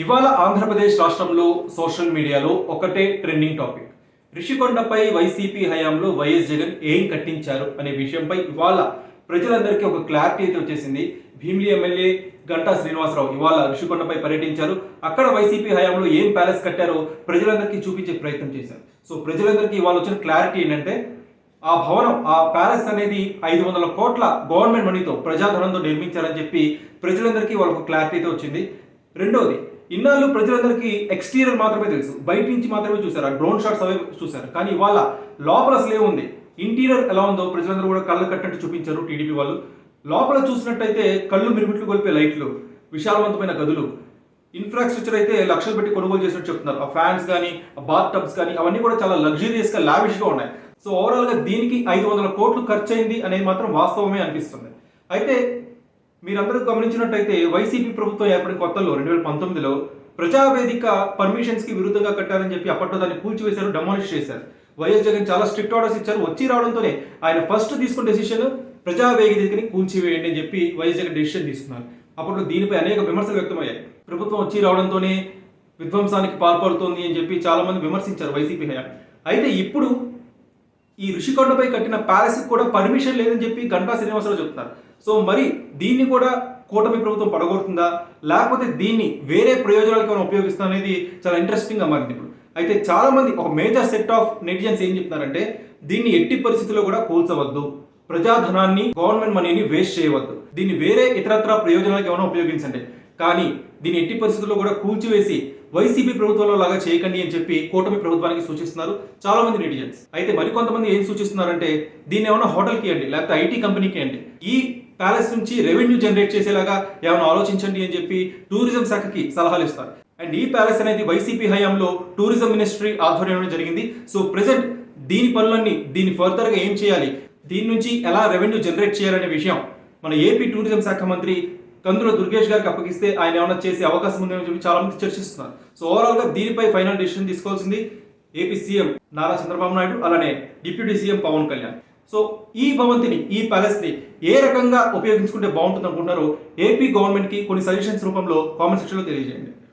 ఇవాళ ఆంధ్రప్రదేశ్ రాష్ట్రంలో సోషల్ మీడియాలో ఒకటే ట్రెండింగ్ టాపిక్ రిషికొండపై వైసీపీ హయాంలో వైఎస్ జగన్ ఏం కట్టించారు అనే విషయంపై ఇవాళ ప్రజలందరికీ ఒక క్లారిటీ అయితే వచ్చేసింది. భీమిలి ఎమ్మెల్యే గంటా శ్రీనివాసరావు ఇవాళ రిషికొండపై పర్యటించారు. అక్కడ వైసీపీ హయాంలో ఏం ప్యాలెస్ కట్టారో ప్రజలందరికీ చూపించే ప్రయత్నం చేశారు. సో ప్రజలందరికీ ఇవాళ వచ్చిన క్లారిటీ ఏంటంటే ఆ భవనం ఆ ప్యాలెస్ అనేది ఐదు వందల కోట్ల గవర్నమెంట్ మనీతో ప్రజాధనంతో నిర్మించారని చెప్పి ప్రజలందరికీ వాళ్ళకు క్లారిటీ అయితే వచ్చింది. రెండోది ఇన్నాళ్ళు ప్రజలందరికీ ఎక్స్టీరియర్ మాత్రమే తెలుసు. బయట నుంచి మాత్రమే చూసారు ఆ డ్రోన్ షాట్స్ అవే చూసారు కానీ ఇవాళ లోపల అసలు ఏముంది ఇంటీరియర్ ఎలా ఉందో ప్రజలందరూ కూడా కళ్ళు కట్టినట్టు చూపించారు టీడీపీ వాళ్ళు. లోపల చూసినట్టయితే కళ్ళు మిరుమిట్లు కొలిపే లైట్లు విశాలవంతమైన గదులు. ఇన్ఫ్రాస్ట్రక్చర్ అయితే లక్షలు పెట్టి కొనుగోలు చేసినట్టు చెప్తున్నారు. ఆ ఫ్యాన్స్ కానీ ఆ బాత్ టబ్స్ కానీ అవన్నీ కూడా చాలా లగ్జరియస్గా లావిష్గా ఉన్నాయి. సో ఓవరాల్గా దీనికి ఐదు వందల కోట్లు ఖర్చు అయింది అనేది మాత్రం వాస్తవమే అనిపిస్తుంది. అయితే మీరందరూ గమనించినట్టయితే వైసీపీ ప్రభుత్వం ఏర్పడిన కొత్తలో రెండు వేల పంతొమ్మిదిలో ప్రజావేదిక పర్మిషన్స్కి విరుద్ధంగా కట్టారని చెప్పి అప్పట్లో దాన్ని కూల్చివేశారు డెమాలిష్ చేశారు. వైఎస్ జగన్ చాలా స్ట్రిక్ట్ ఆర్డర్స్ ఇచ్చారు వచ్చి రావడంతోనే ఆయన ఫస్ట్ తీసుకున్న డెసిషన్ ప్రజావేదికని కూల్చివేయండి అని చెప్పి వైఎస్ జగన్ డెసిషన్ తీసుకున్నారు. అప్పట్లో దీనిపై అనేక విమర్శలు వ్యక్తమయ్యాయి. ప్రభుత్వం వచ్చి రావడంతోనే విధ్వంసానికి పాల్పడుతోంది అని చెప్పి చాలా మంది విమర్శించారు వైసీపీ హయా అయితే ఇప్పుడు ఈ ఋషికొండపై కట్టిన ప్యాలెస్ కూడా పర్మిషన్ లేదని చెప్పి గంటా శ్రీనివాసరావు చెప్తున్నారు. సో మరి దీన్ని కూడా కూటమి ప్రభుత్వం పడగొడుతుందా? లేకపోతే దీన్ని వేరే ప్రయోజనాలకు ఏమైనా ఉపయోగిస్తాం అనేది చాలా ఇంట్రెస్టింగ్గా మారింది ఇప్పుడు. అయితే చాలా మంది ఒక మేజర్ సెట్ ఆఫ్ నెటిజన్స్ ఏం చెప్తున్నారంటే దీన్ని ఎట్టి పరిస్థితుల్లో కూడా కూల్చవద్దు. ప్రజాధనాన్ని గవర్నమెంట్ మనీని వేస్ట్ చేయవద్దు. దీన్ని వేరే ఇతరత్ర ప్రయోజనాలకు ఏమైనా ఉపయోగించండి. కానీ దీన్ని ఎట్టి పరిస్థితుల్లో కూడా కూల్చివేసి వైసీపీ ప్రభుత్వంలో లాగా చేయకండి అని చెప్పి కూటమి ప్రభుత్వానికి సూచిస్తున్నారు చాలా మంది నెటిజన్స్. అయితే మరికొంతమంది ఏం సూచిస్తున్నారంటే దీన్ని ఏమైనా హోటల్కి అండి లేకపోతే ఐటీ కంపెనీకి అండి ఈ ప్యాలెస్ నుంచి రెవెన్యూ జనరేట్ చేసేలాగా ఏమైనా ఆలోచించండి అని చెప్పి టూరిజం శాఖకి సలహాలు ఇస్తారు. అండ్ ఈ ప్యాలెస్ అనేది వైసీపీ హయాంలో టూరిజం మినిస్ట్రీ ఆధ్వర్యంలో జరిగింది. సో ప్రజెంట్ దీని పనులన్నీ దీన్ని ఫర్దర్గా ఏం చేయాలి? దీని నుంచి ఎలా రెవెన్యూ జనరేట్ చేయాలనే విషయం మన ఏపీ టూరిజం శాఖ మంత్రి కందుల దుర్గేష్ గారికి అప్పగిస్తే ఆయన ఏమైనా చేసే అవకాశం ఉందని చెప్పి చాలా మంది చర్చిస్తున్నారు. సో ఓవరాల్గా దీనిపై ఫైనల్ డిసిషన్ తీసుకోవాల్సింది ఏపీ సీఎం నారా చంద్రబాబు నాయుడు అలానే deputy CM Pawan Kalyan. So ఈ భవంతిని ఈ ప్యాలెస్ని ఏ రకంగా ఉపయోగించుకుంటే బాగుంటుంది అనుకుంటున్నారో ఏపీ గవర్నమెంట్కి కొన్ని సజెషన్స్ రూపంలో కామెంట్ సెక్షన్లో తెలియజేయండి.